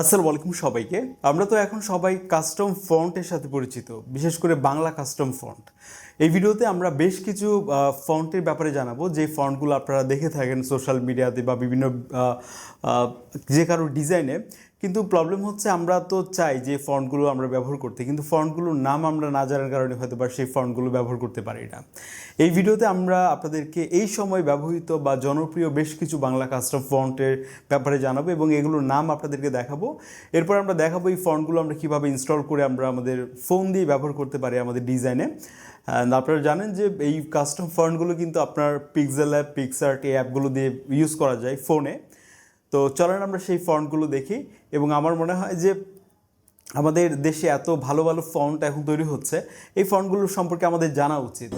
আসসালামু আলাইকুম সবাইকে। আমরা তো এখন সবাই কাস্টম ফন্টের সাথে পরিচিত, বিশেষ করে বাংলা কাস্টম ফন্ট এই ভিডিওতে আমরা বেশ কিছু ফন্টের ব্যাপারে জানাব। যে ফন্টগুলো আপনারা দেখে থাকেন সোশ্যাল মিডিয়াতে বা বিভিন্ন যে কারও ডিজাইনে কিন্তু প্রবলেম হচ্ছে আমরা তো চাই যে ফন্টগুলো আমরা ব্যবহার করতে, কিন্তু ফন্টগুলোর নাম আমরা না জানার কারণে হয়তো বা সেই ফন্টগুলো ব্যবহার করতে পারি না। এই ভিডিওতে আমরা আপনাদেরকে এই সময় ব্যবহৃত বা জনপ্রিয় বেশ কিছু বাংলা কাস্টম ফন্টের ব্যাপারে জানাব এবং এগুলোর নাম আপনাদেরকে দেখাবো। এরপর আমরা দেখাবো এই ফন্টগুলো আমরা কীভাবে ইনস্টল করে আমরা আমাদের ফোন দিয়ে ব্যবহার করতে পারি আমাদের ডিজাইনে আপনারা জানেন যে এই কাস্টম ফন্টগুলো কিন্তু আপনার পিক্সেল অ্যাপ পিক্সার্ট এই অ্যাপগুলো দিয়ে ইউজ করা যায় ফোনে তো চলেন আমরা সেই ফন্টগুলো দেখি এবং আমার মনে হয় যে আমাদের দেশে এত ভালো ভালো ফন্ট এখন তৈরি হচ্ছে, এই ফন্টগুলো সম্পর্কে আমাদের জানা উচিত।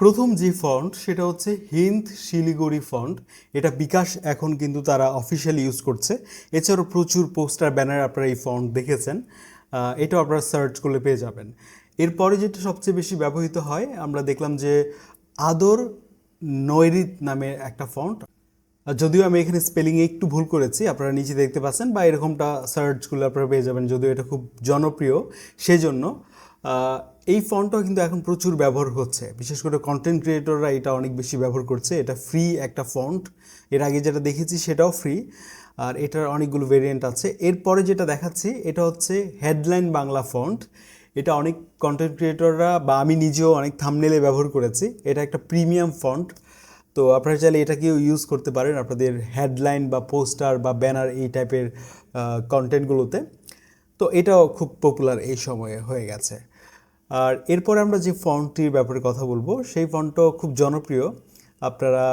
প্রথম যে ফন্ট, সেটা হচ্ছে হিন্দ শিলিগুড়ি ফন্ট। এটা বিকাশ এখন কিন্তু তারা অফিসিয়ালি ইউজ করছে। এছাড়াও প্রচুর পোস্টার, ব্যানার আপনারা এই ফন্ট দেখেছেন। এটাও আপনারা সার্চ করলে পেয়ে যাবেন। এরপরে যেটা সবচেয়ে বেশি ব্যবহৃত হয়, আমরা দেখলাম যে আদর নৈরিত নামে একটা ফন্ট যদিও আমি এখানে স্পেলিংয়ে একটু ভুল করেছি, আপনারা নিচে দেখতে পাচ্ছেন বা এরকমটা সার্চগুলো আপনারা পেয়ে যাবেন, যদিও এটা খুব জনপ্রিয়। সেজন্য এই ফন্টটাও কিন্তু এখন প্রচুর ব্যবহার হচ্ছে। বিশেষ করে কন্টেন্ট ক্রিয়েটররা এটা অনেক বেশি ব্যবহার করছে। এটা ফ্রি একটা ফন্ট এর আগে যেটা দেখেছি সেটাও ফ্রি আর এটার অনেকগুলো ভেরিয়েন্ট আছে। এরপরে যেটা দেখাচ্ছি, এটা হচ্ছে হেডলাইন বাংলা ফন্ট এটা অনেক কন্টেন্ট ক্রিয়েটররা বা আমি নিজেও অনেক থামনেলে ব্যবহার করেছি। এটা একটা প্রিমিয়াম ফন্ট তো আপনারা চাইলে এটাকেও ইউজ করতে পারেন আপনাদের হেডলাইন বা পোস্টার বা ব্যানার এই টাইপের কন্টেন্টগুলোতে তো এটাও খুব পপুলার এই সময়ে হয়ে গেছে। আর এরপরে আমরা যে ফন্টটির ব্যাপারে কথা বলব, সেই ফন্টটাও খুব জনপ্রিয়। আপনারা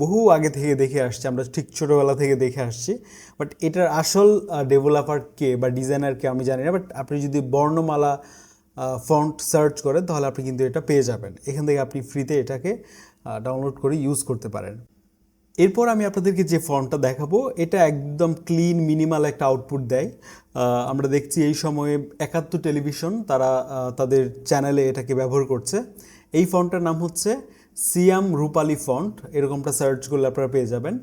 বহু আগে থেকে দেখে আসছি, আমরা ঠিক ছোটোবেলা থেকে দেখে আসছি বাট এটার আসল ডেভেলপার কে বা ডিজাইনার কে আমি জানি না বাট আপনি যদি বর্ণমালা ফন্ট সার্চ করেন, তাহলে আপনি কিন্তু এটা পেয়ে যাবেন। এখান থেকে আপনি ফ্রিতে এটাকে ডাউনলোড করে ইউজ করতে পারেন। এরপর আমি আপনাদেরকে যে ফন্টটা দেখাবো, এটা একদম ক্লিন মিনিমাল একটা আউটপুট দেয়। আমরা দেখছি এই সময়ে একাত্তর টেলিভিশন, তারা তাদের চ্যানেলে এটাকে ব্যবহার করছে। এই ফন্টটার নাম হচ্ছে সিয়াম রূপালী ফন্ট, এরকমটা সার্চ করলে আপনারা পেয়ে যাবেন।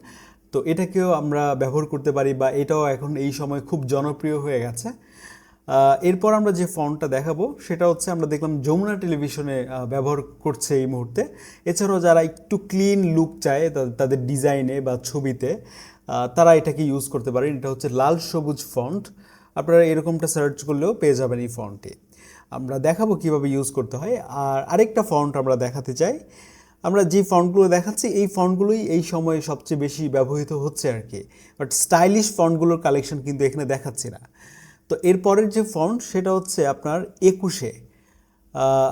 তো এটাকেও আমরা ব্যবহার করতে পারি বা এটাও এখন এই সময় খুব জনপ্রিয় হয়ে গেছে। এরপর আমরা যে ফন্টটা দেখাবো, সেটা হচ্ছে আমরা দেখলাম যমুনা টেলিভিশনে ব্যবহার করছে এই মুহূর্তে। এছাড়াও যারা একটু ক্লিন লুক চায় তাদের ডিজাইনে বা ছবিতে তারা এটাকে ইউজ করতে পারেন। এটা হচ্ছে লাল সবুজ ফন্ট। আপনারা এরকমটা সার্চ করলেও পেয়ে যাবেন এই ফন্টটি। আমরা দেখাবো কীভাবে ইউজ করতে হয়। আর আরেকটা ফন্ট আমরা দেখাতে চাই। আমরা যে ফন্টগুলো দেখাচ্ছি, এই ফন্টগুলোই এই সময়ে সবচেয়ে বেশি ব্যবহৃত হচ্ছে আর কি। বাট স্টাইলিশ ফন্টগুলোর কালেকশন কিন্তু এখানে দেখাচ্ছি না। তো এরপরের যে ফন্ট, সেটা হচ্ছে আপনার একুশে।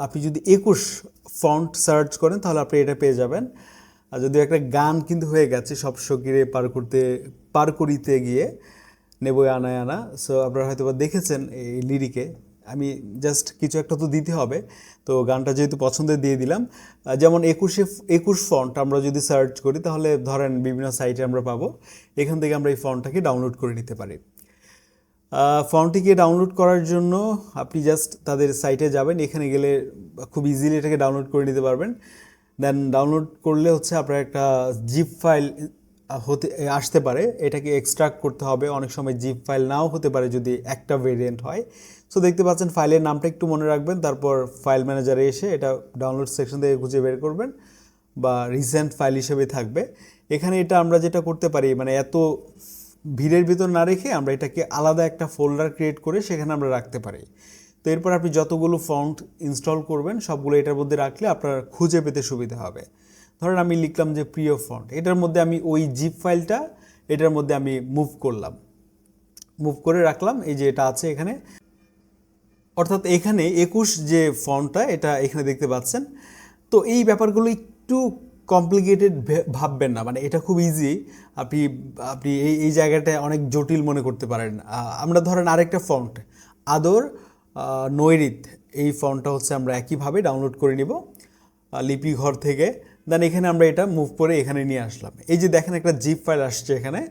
আপনি যদি একুশ ফন্ট সার্চ করেন, তাহলে আপনি এটা পেয়ে যাবেন। আর যদি একটা গান কিন্তু হয়ে গেছে সব সকিরে পার করতে, পার করিতে গিয়ে নেবই আনায় আনা। সো আপনারা হয়তো দেখেছেন এই লিরিকে। আমি জাস্ট কিছু একটা তো দিতে হবে। তো গানটা যেহেতু পছন্দের দিয়ে দিলাম যেমন একুশে একুশ ফন্ট আমরা যদি সার্চ করি, তাহলে ধরেন বিভিন্ন সাইটে আমরা পাবো। এখান থেকে আমরা এই ফন্টটাকে ডাউনলোড করে নিতে পারি। ফর্মটিকে ডাউনলোড করার জন্য আপনি জাস্ট তাদের সাইটে যাবেন। এখানে গেলে খুব ইজিলি এটাকে ডাউনলোড করে নিতে পারবেন। দেন ডাউনলোড করলে হচ্ছে আপনার একটা জিপ ফাইল হতে আসতে পারে। এটাকে এক্সট্রাক্ট করতে হবে। অনেক সময় জিপ ফাইল নাও হতে পারে যদি একটা ভেরিয়েন্ট হয়। সো দেখতে পাচ্ছেন ফাইলের নামটা একটু মনে রাখবেন। তারপর ফাইল ম্যানেজারে এসে এটা ডাউনলোড সেকশন থেকে খুঁজে বের করবেন বা রিসেন্ট ফাইল হিসেবে থাকবে। এখানে এটা আমরা যেটা করতে পারি মানে এত ভিড়ের ভিতর না রেখে আমরা এটাকে আলাদা একটা ফোল্ডার ক্রিয়েট করে সেখানে আমরা রাখতে পারি। তো এরপর আপনি যতগুলো ফন্ট ইনস্টল করবেন, সবগুলো এটার মধ্যে রাখলে আপনার খুঁজে পেতে সুবিধা হবে। ধরেন আমি লিখলাম যে প্রিয় ফন্ট এটার মধ্যে আমি ওই জিপ ফাইলটা এটার মধ্যে আমি মুভ করলাম। মুভ করে রাখলাম এই যে এটা আছে এখানে। অর্থাৎ এখানে একুশ যে ফন্টটা এটা এখানে দেখতে পাচ্ছেন। তো এই ব্যাপারগুলো একটু কমপ্লিকেটেড ভাববেন না মানে এটা খুব ইজি আপনি আপনি এই এই জায়গাটায় অনেক জটিল মনে করতে পারেন। আমরা ধরেন আরেকটা ফন্ট আদর নৈরিত এই ফন্টটা হচ্ছে আমরা একইভাবে ডাউনলোড করে নিব আহ, লিপি ঘর থেকে। দেন এখানে আমরা এটা মুভ করে এখানে নিয়ে আসলাম। এই যে দেখেন একটা জিপ ফাইল আসছে এখানে।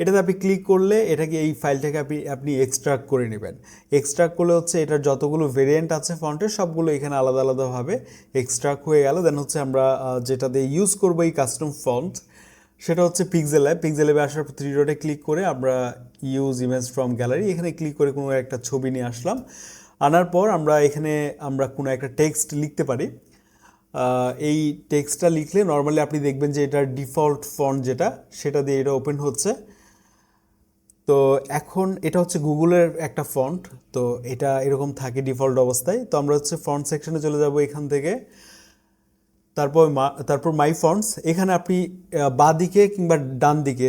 এটাতে আপনি ক্লিক করলে এটাকে এই ফাইলটাকে আপনি আপনি এক্সট্রাক্ট করে নেবেন। এক্সট্রাক্ট করলে হচ্ছে এটার যতগুলো ভেরিয়েন্ট আছে ফন্টের সবগুলো এখানে আলাদা আলাদাভাবে এক্সট্রাক্ট হয়ে গেল। দেন হচ্ছে আমরা যেটা দিয়ে ইউজ করব এই কাস্টম ফন্ট সেটা হচ্ছে পিক্সেল অ্যাপ পিক্সেল অ্যাপে আসার থ্রি ডটে ক্লিক করে আমরা ইউজ ইমেজ ফ্রম গ্যালারি এখানে ক্লিক করে কোনো একটা ছবি নিয়ে আসলাম। আনার পর আমরা এখানে আমরা কোনো একটা টেক্সট লিখতে পারি। এই টেক্সটটা লিখলে নর্মালি আপনি দেখবেন যে এটার ডিফল্ট ফন্ট যেটা, সেটা দিয়ে এটা ওপেন হচ্ছে। তো এখন এটা হচ্ছে গুগলের একটা ফন্ট তো এটা এরকম থাকে ডিফল্ট অবস্থায়। তো আমরা হচ্ছে ফন্ট সেকশনে চলে যাব এখান থেকে। তারপর তারপর মাই ফন্টস এখানে আপনি বাঁদিকে কিংবা ডান দিকে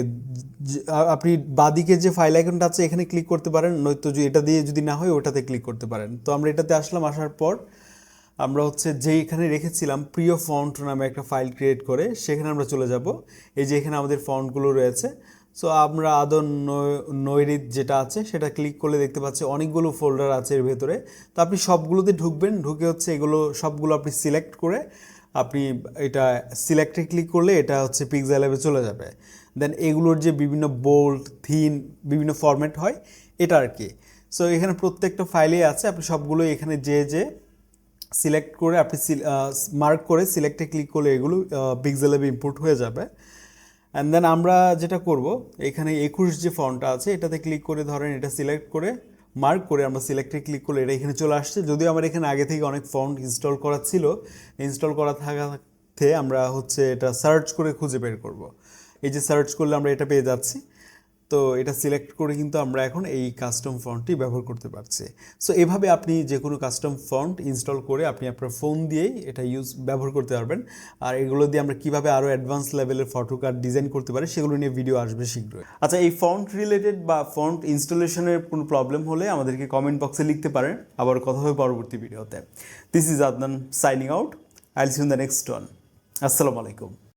আপনি বাঁদিকে যে ফাইল আইকনটা আছে, এখানে ক্লিক করতে পারেন। নয়তো এটা দিয়ে যদি না হয়, ওটাতে ক্লিক করতে পারেন। তো আমরা এটাতে আসলাম, আসার পর আমরা হচ্ছে যে এখানে রেখেছিলাম প্রিয় ফন্ট নামে একটা ফাইল ক্রিয়েট করে, সেখানে আমরা চলে যাব। এই যে এখানে আমাদের ফন্টগুলো রয়েছে সো আমরা আদর নৈরিত যেটা আছে সেটা ক্লিক করলে দেখতে পাচ্ছি অনেকগুলো ফোল্ডার আছে এর ভেতরে। তো আপনি সবগুলোতে ঢুকবেন, ঢুকে হচ্ছে এগুলো সবগুলো আপনি সিলেক্ট করে আপনি এটা সিলেক্টে ক্লিক করলে এটা হচ্ছে পিক্সেল অ্যাপে চলে যাবে। দেন এগুলোর যে বিভিন্ন বোল্ড থিন বিভিন্ন ফরম্যাট হয়, এটা আর কি। সো এখানে প্রত্যেকটা ফাইলেই আছে, আপনি সবগুলো এখানে যে যে সিলেক্ট করে আপনি মার্ক করে সিলেক্টে ক্লিক করলে এগুলো পিক্সেল ইম্পোর্ট হয়ে যাবে। অ্যান্ড দেন আমরা যেটা করব, এখানে একুশ যে ফর্মটা আছে, এটাতে ক্লিক করে ধরেন এটা সিলেক্ট করে মার্ক করে আমরা সিলেক্টে ক্লিক করলে এটা এখানে চলে আসছে। যদিও আমার এখানে আগে থেকে অনেক ফন্ট ইনস্টল করা ছিল ইনস্টল করা থাকাতে আমরা হচ্ছে এটা সার্চ করে খুঁজে বের করব। এই যে সার্চ করলে আমরা এটা পেয়ে যাচ্ছি। তো এটা সিলেক্ট করে কিন্তু আমরা এখন এই কাস্টম ফন্টটি ব্যবহার করতে পারছি। সো এভাবে আপনি যে কোনো কাস্টম ফন্ট ইনস্টল করে আপনি আপনার ফোন দিয়েই এটা ইউজ ব্যবহার করতে পারবেন। আর এগুলো দিয়ে আমরা কীভাবে আরও অ্যাডভান্স লেভেলের ফটো কার্ড ডিজাইন করতে পারি সেগুলো নিয়ে ভিডিও আসবে শীঘ্রই। আচ্ছা এই ফন্ট রিলেটেড বা ফন্ট ইনস্টলেশনের কোনো প্রবলেম হলে আমাদেরকে কমেন্ট বক্সে লিখতে পারেন। আবার কথা হবে পরবর্তী ভিডিওতে this is Adnan signing out I'll see in the next one আসসালামু আলাইকুম